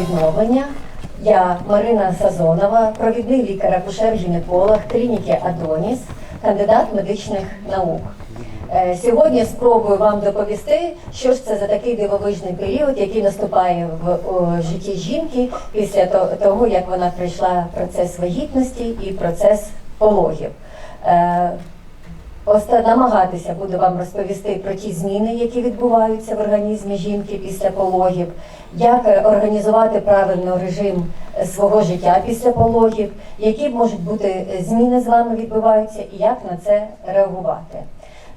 відновлення. Я Марина Сазонова, провідний лікар-акушер-гінеколог клініки Адоніс, кандидат медичних наук. Е, Сьогодні спробую вам доповісти, що ж це за такий дивовижний період, який наступає в житті жінки після того, як вона пройшла процес вагітності і процес пологів. Оста намагатися буду вам розповісти про ті зміни, які відбуваються в організмі жінки після пологів, як е, організувати правильно режим е, свого життя після пологів, які можуть бути е, зміни з вами відбуваються, і як на це реагувати.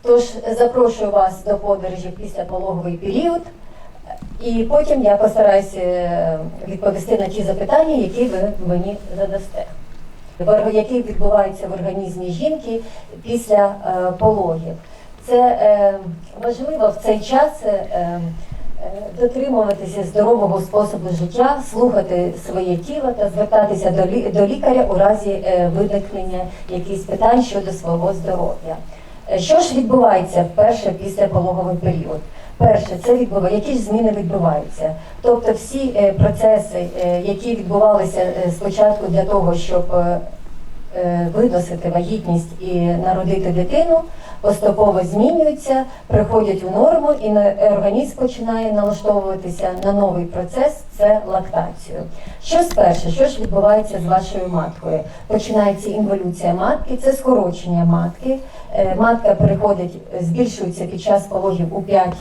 Тож запрошую вас до подорожі в післяпологовий період, і потім я постараюся відповісти на ті запитання, які ви мені задасте які відбуваються в організмі жінки після е, пологів. Це е, важливо в цей час е, дотримуватися здорового способу життя, слухати своє тіло та звертатися до, лікаря у разі виникнення якихось питань щодо свого здоров'я. Що ж відбувається вперше після пологовий період? Перше, це відбуває, які ж зміни відбуваються. Тобто всі е, процеси, е, які відбувалися е, спочатку для того, щоб виносити вагітність і народити дитину, поступово змінюються, приходять у норму, і організм починає налаштовуватися на новий процес це лактацію. Що спершу, що ж відбувається з вашою маткою? Починається інволюція матки, це скорочення матки. Матка переходить, збільшується під час пологів у 5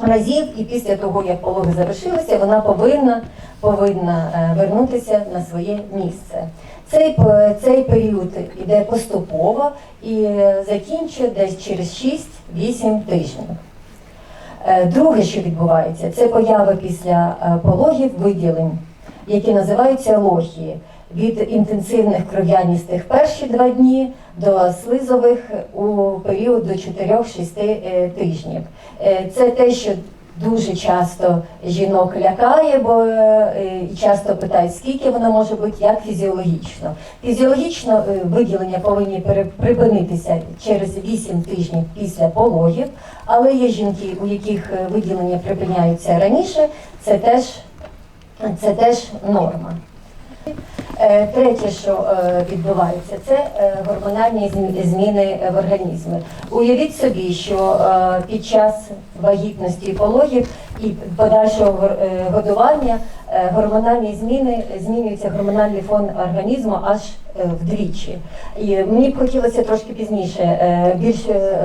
разів, і після того, як пологи завершилися, вона повинна, повинна е, вернутися на своє місце. Цей, цей період іде поступово і е, закінчує десь через 6-8 тижнів. Е, Друге, що відбувається, це поява після пологів виділень, які називаються лохії. Від інтенсивних кров'яністих перші два дні до слизових у період до 4-6 е, тижнів. Е, Це те, що дуже часто жінок лякає, бо е, часто питають, скільки воно може бути, як фізіологічно. Фізіологічно виділення повинні припинитися через 8 тижнів після пологів, але є жінки, у яких виділення припиняються раніше, це теж, це теж норма. Е, Третє, що е, відбувається, це е, гормональні змі- зміни в організмі. Уявіть собі, що під час вагітності і пологів і подальшого годування гормональні зміни змінюється гормональний фон організму аж вдвічі. І мені б хотілося трошки пізніше більше.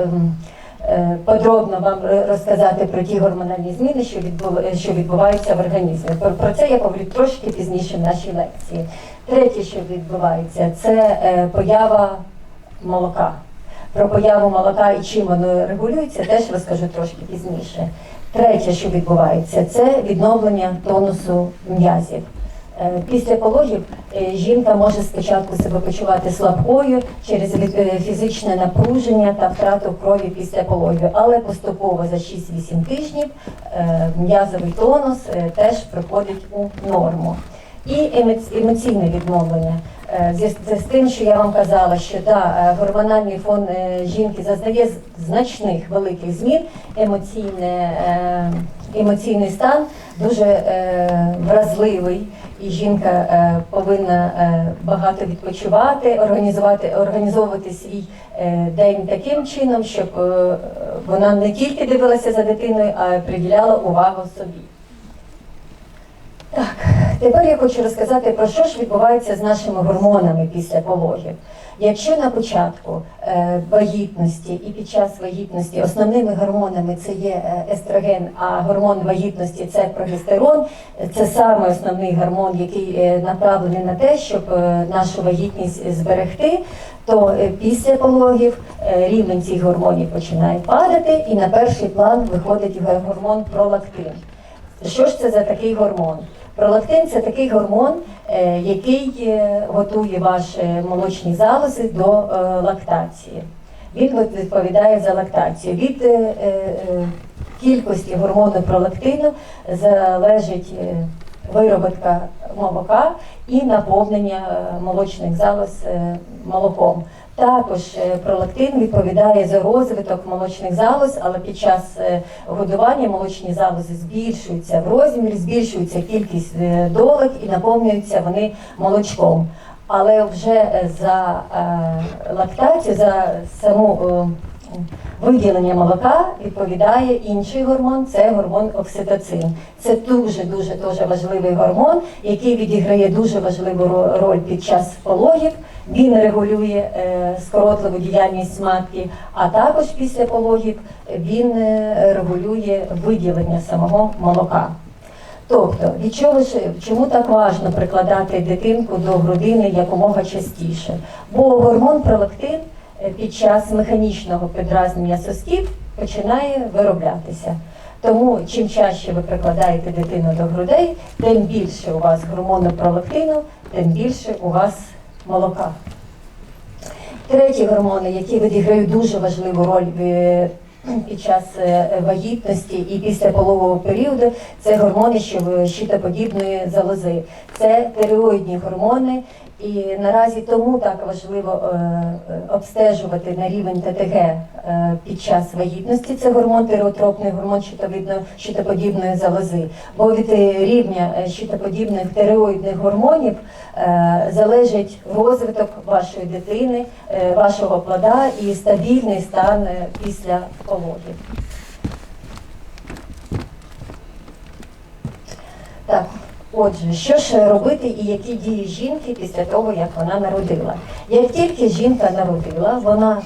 Подробно вам розказати про ті гормональні зміни, що відбув- що відбуваються в організмі. Про, це я поговорю трошки пізніше в нашій лекції. Третє, що відбувається, це е, поява молока. Про появу молока і чим воно регулюється, теж розкажу трошки пізніше. Третє, що відбувається, це відновлення тонусу м'язів. Е, Після пологів е, жінка може спочатку себе почувати слабкою через фізичне напруження та втрату крові після пологів, але поступово за 6-8 тижнів м'язовий тонус теж приходить у норму. І емоці- емоційне відновлення. Е, з тим, що я вам казала, що да, е, гормональний фон е, жінки зазнає значних великих змін, емоційне, емоційний стан дуже вразливий, і жінка повинна багато відпочивати, організувати, організовувати свій день таким чином, щоб вона не тільки дивилася за дитиною, а приділяла увагу собі. Так, тепер я хочу розказати про що ж відбувається з нашими гормонами після пологів. Якщо на початку е, вагітності і під час вагітності основними гормонами це є е, естроген, а гормон вагітності це прогестерон, це саме основний гормон, який е, направлений на те, щоб нашу вагітність зберегти, то після пологів рівень цих гормонів починає падати, і на перший план виходить гормон пролактин. Що ж це за такий гормон? Пролактин це такий гормон, е, який е, готує ваші молочні залози до е, лактації. Він відповідає за лактацію. Від е, е, кількості гормону пролактину залежить е, вироботка молока і наповнення е, молочних залоз е, молоком. Також е, пролактин відповідає за розвиток молочних залоз, але під час е, годування молочні залози збільшуються в розмірі, збільшується кількість е, долек і наповнюються вони молочком. Але вже за лактацію, за саму виділення молока відповідає інший гормон це гормон окситоцин. Це дуже дуже дуже важливий гормон, який відіграє дуже важливу роль під час пологів. Він регулює е, скоротливу діяльність матки, а також після пологів він е, регулює виділення самого молока. Тобто, від чого ж чому так важливо прикладати дитинку до грудини якомога частіше? Бо гормон пролактин під час механічного підразнення сосків починає вироблятися. Тому чим чаще ви прикладаєте дитину до грудей, тим більше у вас гормону пролактину, тим більше у вас молока. Треті гормони, які відіграють дуже важливу роль під час е, вагітності і після пологового періоду, це гормони щитоподібної залози. Це тиреоїдні гормони. І наразі тому так важливо е, е, обстежувати на рівень ТТГ е, під час вагітності. Це гормон тиреотропний гормон щитоподібної залози. Бо від рівня щитоподібних тиреоїдних гормонів залежить розвиток вашої дитини, вашого плода і стабільний стан після пологів. Так, отже, що ж робити і які дії жінки після того, як вона народила? Як тільки жінка народила, вона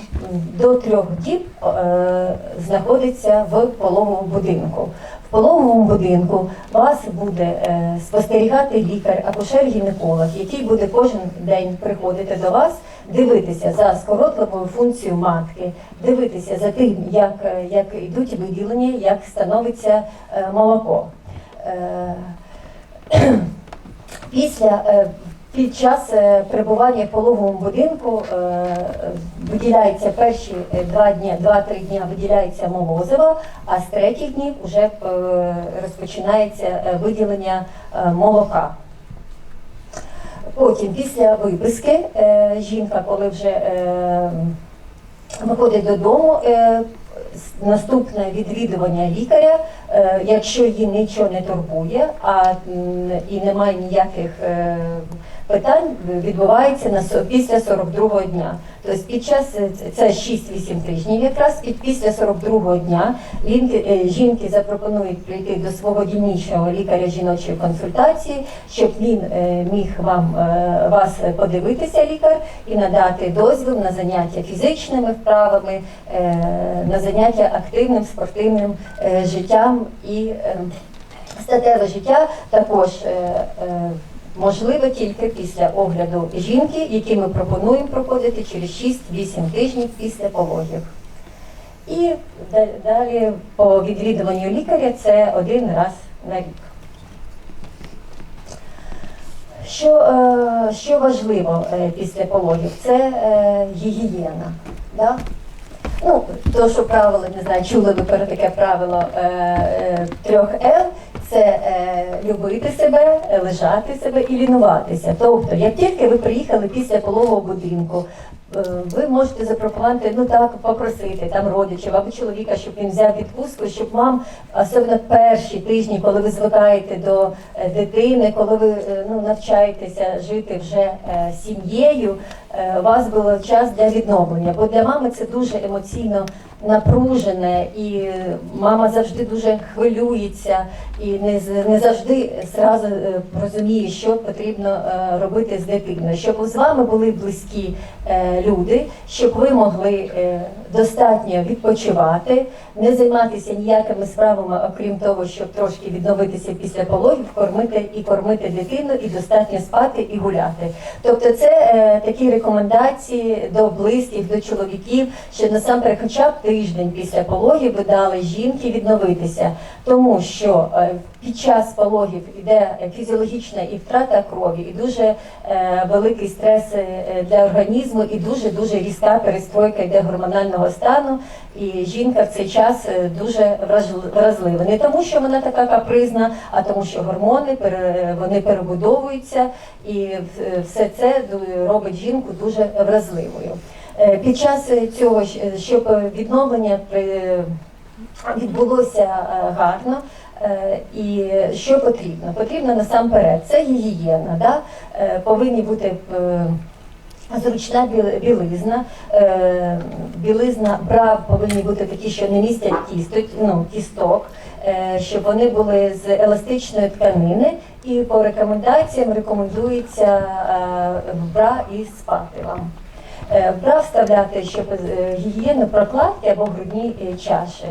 до трьох діб е, знаходиться в пологовому будинку. В пологовому будинку вас буде е, спостерігати лікар, акушер-гінеколог, який буде кожен день приходити до вас, дивитися за скоротливою функцією матки, дивитися за тим, як, е, як йдуть виділення, як становиться е, молоко. Е, Після е, під час е, перебування в пологовому будинку е, виділяється перші два дні, два-три дня виділяється молозиво, а з третіх днів вже розпочинається виділення молока. Потім, після виписки, жінка, коли вже виходить додому, наступне відвідування лікаря, е, якщо її нічого не турбує, а і немає ніяких е, питань, відбувається на після 42-го дня. Тобто під час е, це- це 6-8 тижнів, якраз і після 42-го дня е, жінки запропонують прийти до свого дільничного лікаря жіночої консультації, щоб він е, міг вам вас подивитися, лікар, і надати дозвіл на заняття фізичними вправами, на заняття активним спортивним життям і статеве життя також. Е, е, Можливо тільки після огляду жінки, який ми пропонуємо проходити через 6-8 тижнів після пологів. І далі по відвідуванню лікаря це один раз на рік. Що, е, що важливо е, після пологів? Це е, гігієна. Да? Ну, то, що правило, не знаю, чули ви про таке правило трьох Л, це е, любити себе, лежати себе і лінуватися. Тобто, як тільки ви приїхали після пологового будинку, е, ви можете запропонувати, ну так, попросити там родичів або чоловіка, щоб він взяв відпустку, щоб вам, особливо перші тижні, коли ви звикаєте до е, дитини, коли ви е, ну, навчаєтеся жити вже е, сім'єю, е, у вас був час для відновлення. Бо для мами це дуже емоційно напружене, і мама завжди дуже хвилюється і не, не завжди зразу е, розуміє, що потрібно е, робити з дитиною. Щоб з вами були близькі е, люди, щоб ви могли достатньо відпочивати, не займатися ніякими справами, окрім того, щоб трошки відновитися після пологів, кормити і кормити дитину, і достатньо спати і гуляти. Тобто, це такі рекомендації до близьких, до чоловіків, що насамперед, хоча б тиждень після пологів ви дали жінки відновитися, тому що е, під час пологів йде фізіологічна і втрата крові, і дуже е, великий стрес е, для організму, і дуже дуже різка перестройка йде гормонального стану. І жінка в цей час дуже вразлива. Не тому, що вона така капризна, а тому, що гормони вони перебудовуються, і все це робить жінку дуже вразливою. Е, Під час цього, щоб відновлення відбулося е, гарно. Е, І що потрібно? Потрібно насамперед, це гігієна, да? Е, повинні бути е, зручна білизна, е, білизна бра повинні бути такі, що не містять кісток, ну, кісток, е, щоб вони були з еластичної тканини. І по рекомендаціям рекомендується е, бра і спати вам. Е, Бра вставляти, щоб е, гігієну прокладки або грудні е, чаші.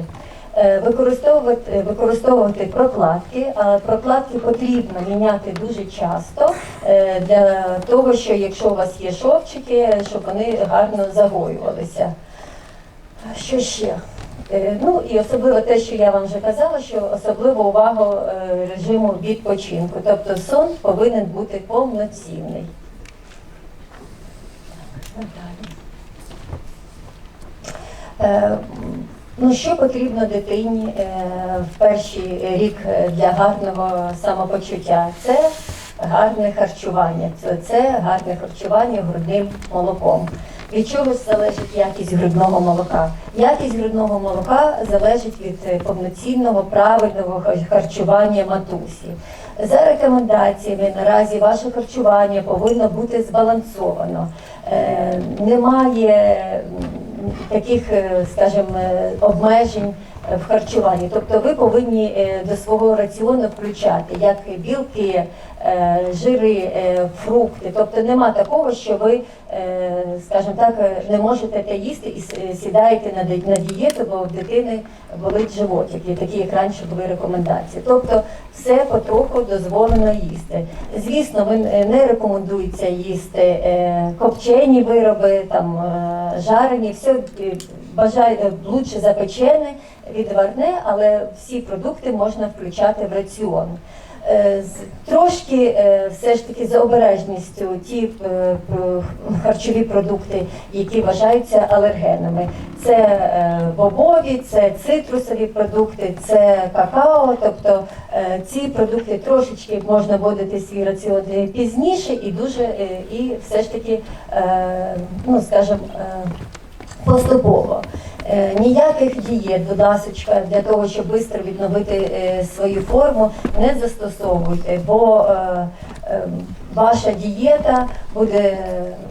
Е, Використовувати, використовувати прокладки, а прокладки потрібно міняти дуже часто е, для того, що якщо у вас є шовчики, щоб вони гарно загоювалися. Що ще? Е, Ну і особливо те, що я вам вже казала, що особливо увагу е, режиму відпочинку. Тобто сон повинен бути повноцінний. Е, Ну, що потрібно дитині е, в перший рік для гарного самопочуття? Це гарне харчування. Це, це гарне харчування грудним молоком. Від чого залежить якість грудного молока? Якість грудного молока залежить від е, повноцінного правильного харчування матусі. За рекомендаціями наразі ваше харчування повинно бути збалансовано. Е, Немає таких, е, скажімо, обмежень в харчуванні. Тобто ви повинні до свого раціону включати як білки, жири, е, фрукти. Тобто нема такого, що ви, е, скажімо так, е, не можете те їсти і сідаєте на дієту, бо в дитини болить животик, і такі як раніше були рекомендації. Тобто все потроху дозволено їсти. Звісно, е, не рекомендується їсти е, копчені вироби, там е, жарені, все е, бажає е, лучше запечене, відварне, але всі продукти можна включати в раціон. Е, з- Трошки е, все ж таки за обережністю ті е, харчові продукти, які вважаються алергенами. Це бобові, це цитрусові продукти, це какао. Тобто ці продукти трошечки можна вводити свій раціон пізніше і дуже і все ж таки, ну скажімо, поступово. Е, Ніяких дієт, будь ласочка, для того, щоб швидко відновити е, свою форму, не застосовуйте, бо е, ваша дієта буде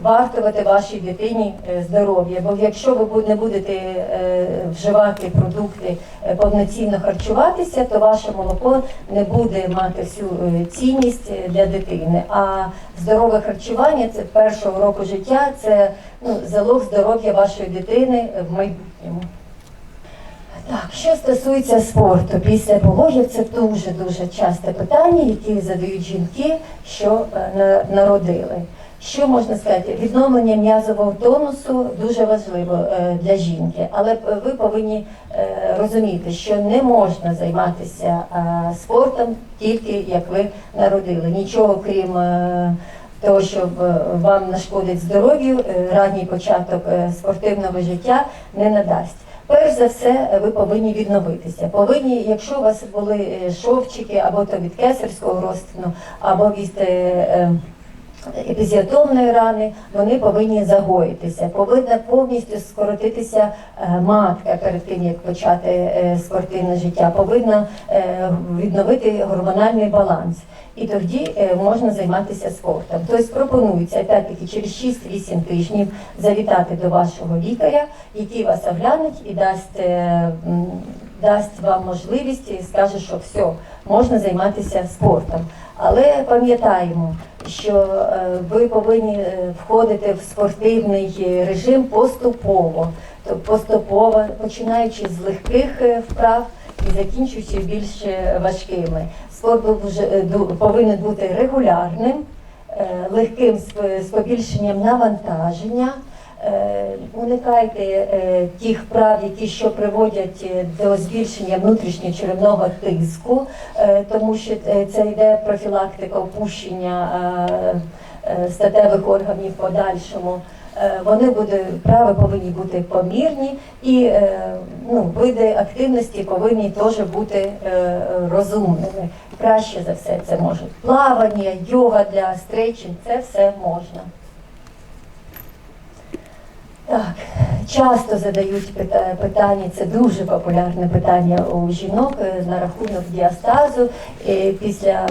вартувати вашій дитині е, здоров'я. Бо якщо ви не будете е, вживати продукти, е, повноцінно харчуватися, то ваше молоко не буде мати всю цінність для дитини. А здорове харчування це першого року життя, це ну, залог здоров'я вашої дитини в майбутньому. Так, що стосується спорту, після пологів це дуже дуже часте питання, які задають жінки, що е, на- народили. Що можна сказати? Відновлення м'язового тонусу дуже важливо е, для жінки, але ви повинні е, розуміти, що не можна займатися е, спортом тільки як ви народили. Нічого крім е, того, що вам нашкодить здоров'ю, е, ранній початок е, спортивного життя не надасть. Перш за все, ви повинні відновитися. Повинні, якщо у вас були е, шовчики або то від кесарського розтину, або від е, е, рани, вони повинні загоїтися. Повинна повністю скоротитися е, матка перед тим, як почати е, спортивне життя. Повинна е, відновити гормональний баланс. І тоді можна займатися спортом. Тобто пропонується опять-таки через 6-8 тижнів завітати до вашого лікаря, який вас оглянуть і дасть, дасть вам можливість і скаже, що все, можна займатися спортом. Але пам'ятаємо, що е, ви повинні е, входити в спортивний е, режим поступово, тобто поступово, починаючи з легких вправ і закінчуючи більш важкими. Спорт повинен бути регулярним, легким з побільшенням навантаження. Е, Уникайте е, тих вправ, які що приводять е, до збільшення внутрішнього черевного тиску, тому що це йде профілактика опущення статевих органів подальшому. Вони буде вправи повинні бути помірні, і ну, види активності повинні теж бути розумними. Краще за все це може плавання, йога для стрейчинг, це все можна. Так, часто задають питання, це дуже популярне питання у жінок е, на рахунок діастазу е, після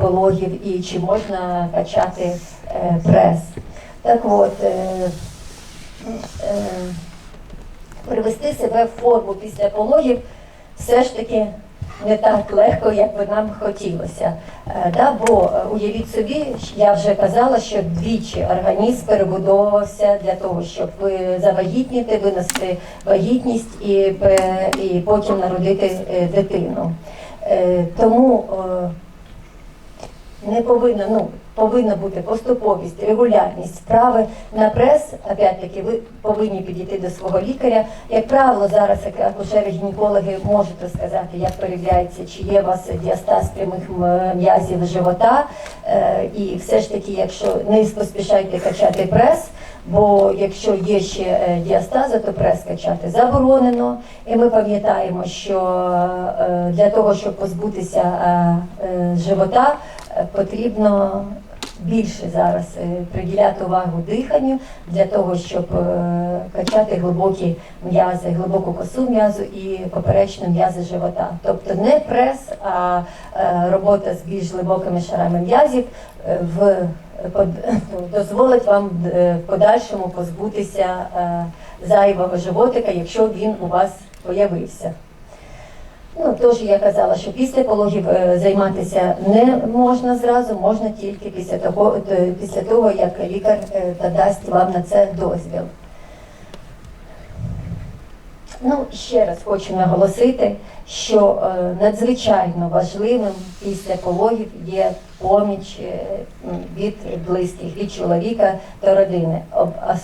пологів і чи можна качати е, прес. Так от, е, е, привести себе в форму після пологів все ж таки не так легко, як би нам хотілося. Е, Да, бо е, уявіть собі, я вже казала, що двічі організм перебудовувався для того, щоб ви завагітніти, винести вагітність і, і потім народити е, дитину. Е, Тому е, не повинно, ну, повинна бути поступовість, регулярність справи на прес. Опять-таки, ви повинні підійти до свого лікаря. Як правило, зараз акушери-гінекологи можуть розказати, як перевіряється, чи є у вас діастаз прямих м'язів живота. Е, І все ж таки, якщо не поспішайте качати прес, бо якщо є ще е, діастаза, то прес качати заборонено. І ми пам'ятаємо, що е, для того, щоб позбутися живота, потрібно більше зараз е, приділяти увагу диханню для того, щоб е, качати глибокі м'язи, глибоку косу м'язу і поперечну м'язи живота. Тобто не прес, а е, робота з більш глибокими шарами м'язів в дозволить вам в подальшому позбутися зайвого животика, якщо він у вас появився. Ну, тож я казала, що після пологів е, займатися не можна зразу, можна тільки після того, після того як лікар е, надасть вам на це дозвіл. Ну, ще раз хочу наголосити, що е, надзвичайно важливим після пологів є поміч від близьких, від чоловіка та родини,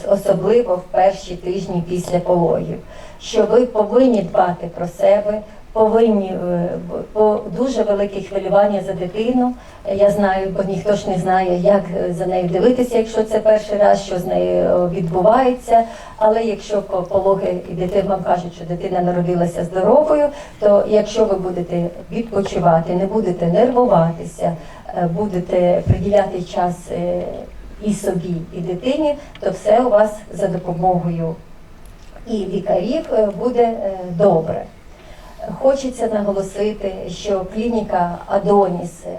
особливо в перші тижні після пологів. Що ви повинні дбати про себе, повинні е, бо дуже велике хвилювання за дитину. Я знаю, бо ніхто ж не знає, як е, за нею дивитися, якщо це перший раз, що з нею е, відбувається. Але якщо пологи і дитина вам кажуть, що дитина народилася здоровою, то якщо ви будете відпочивати, не будете нервуватися, будете приділяти час і собі, і дитині, то все у вас за допомогою і лікарів буде добре. Хочеться наголосити, що клініка Адоніс е,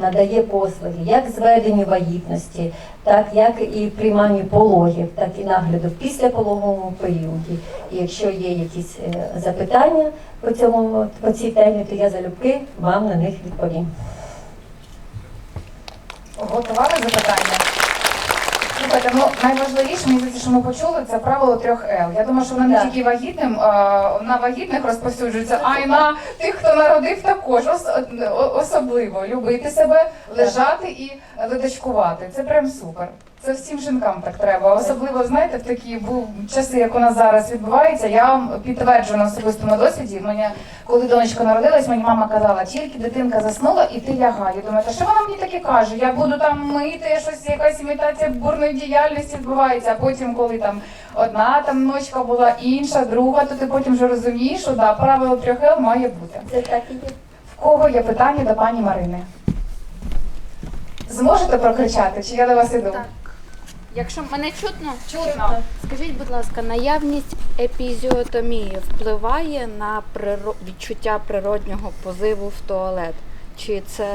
надає послуги як зведенню вагітності, так як і прийманню пологів, так і нагляду в післяпологовому періоді. І якщо є якісь е, запитання по цьому по цій темі, то я залюбки вам на них відповім. Готували запитання? Слухайте, ну найважливіше, мені здається, що ми почули, це правило трьох Л. Я думаю, що воно не тільки вагітним, а, на вагітних розповсюджується, а й на тих, хто народив також ос- особливо любити себе, лежати і ледачкувати. Це прям супер. Це всім жінкам так треба. Особливо, знаєте, в такі бу- часи, як у нас зараз відбувається, я вам підтверджую на особистому досвіді. Мені, коли донечка народилась, мені мама казала, тільки дитинка заснула і ти лягай. Я думаю, та що вона мені таке каже? Я буду там мити, щось, якась імітація бурної діяльності відбувається, а потім, коли там одна там ночка була, інша, друга, то ти потім вже розумієш, що да, правило трьох Л має бути. Це так і є. В кого є питання до пані Марини? Зможете прокричати, чи я до вас іду? Так. Якщо мене чутно, Чутно. скажіть, будь ласка, наявність епізіотомії впливає на приро... відчуття природнього позиву в туалет? Чи це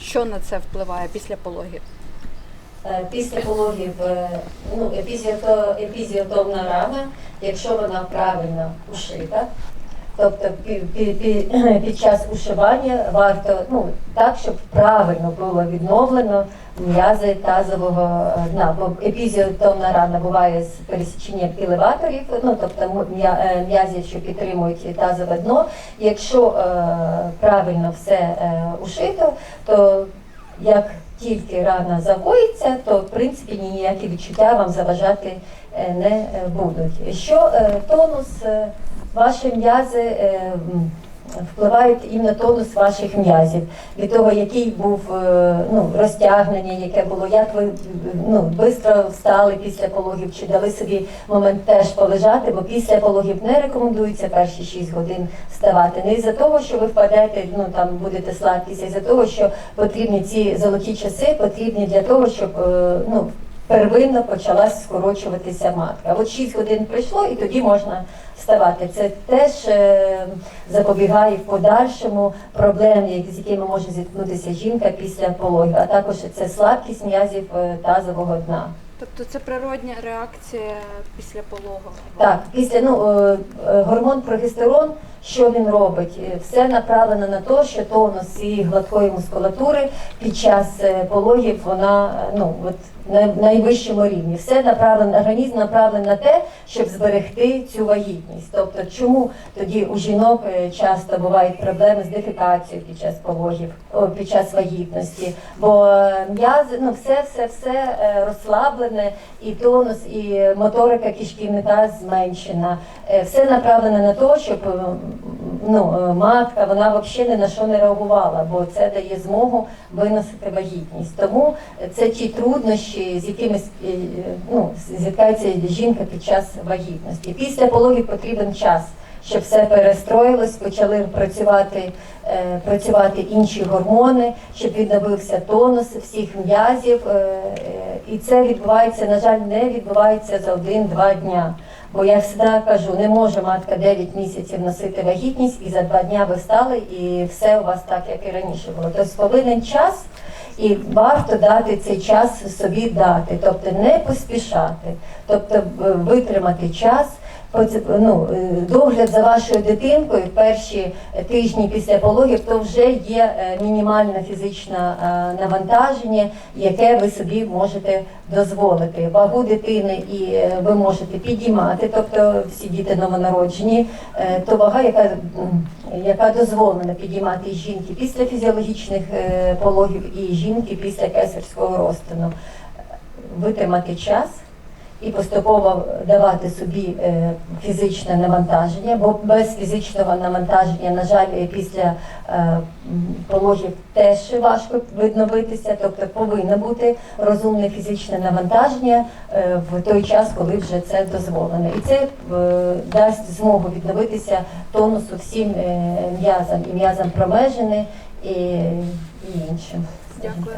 що на це впливає після пологів? Е, Після пологів е, ну, епізіото- епізіотомна рана, якщо вона правильно ушита, тобто пі- пі- пі- під час ушивання варто ну, так, щоб правильно було відновлено м'язи тазового е, дна. Бо епізіотомна рана буває з пересіченням елеваторів, ну тобто е, м'язів, що підтримують тазове дно. Якщо е, правильно все е, ушито, то як тільки рана загоїться, то в принципі ніякі відчуття вам заважати е, не будуть. Що е, тонус ваші м'язи е, впливають і на тонус ваших м'язів від того, який був е, ну, розтягнення, яке було, як ви ну, швидко встали після пологів, чи дали собі момент теж полежати, бо після пологів не рекомендується перші 6 годин вставати. Не із-за того, що ви впадете, ну там будете слабкість, а із-за того, що потрібні ці золоті часи, потрібні для того, щоб е, ну, первинно почалась скорочуватися матка. От 6 годин прийшло, і тоді можна вставати. Це теж е, запобігає в подальшому проблем, з якими може зіткнутися жінка після пологів, а також це слабкість м'язів е, тазового дна. Тобто це природня реакція після пологу. Так, після ну е, е, гормон прогестерон, що він робить? Е, Все направлено на те, що тонус цієї гладкої мускулатури під час е, пологів вона е, ну от на найвищому рівні. Все направлено, організм направлений на те, щоб зберегти цю вагітність. Тобто, чому тоді у жінок часто бувають проблеми з дефікацією під час пологів, під час вагітності? Бо м'язи, ну все, все, все розслаблене, і тонус, і моторика кишківника зменшена. Все направлено на те, щоб е, ну, е, матка вона взагалі ні на що не реагувала, бо це дає змогу виносити вагітність. Тому це ті труднощі, з якими е, ну, зіткається жінка під час вагітності. Після пологів потрібен час. Щоб все перестроїлось, почали працювати, е, працювати інші гормони, щоб відновився тонус всіх м'язів. Е, е, і це відбувається, на жаль, не відбувається за один-два дня. Бо я завжди кажу, не може матка 9 місяців носити вагітність, і за два дня ви встали, і все у вас так, як і раніше було. Тобто повинен час, і варто дати цей час собі дати, тобто не поспішати, тобто е, витримати час. Ну, е, догляд за вашою дитинкою в перші тижні після пологів, то вже є е, мінімальне фізичне е, навантаження, яке ви собі можете дозволити. Вагу дитини і ви можете підіймати, тобто всі діти новонароджені, то вага, яка, яка дозволена підіймати жінки після фізіологічних пологів і жінки після кесарського розтину. Витримати час і поступово давати собі е, фізичне навантаження, бо без фізичного навантаження, на жаль, після е, пологів теж важко відновитися, тобто повинно бути розумне фізичне навантаження е, в той час, коли вже це дозволено. І це е, дасть змогу відновитися тонусу всім е, м'язам і м'язам промежини і, іншим. Дякую.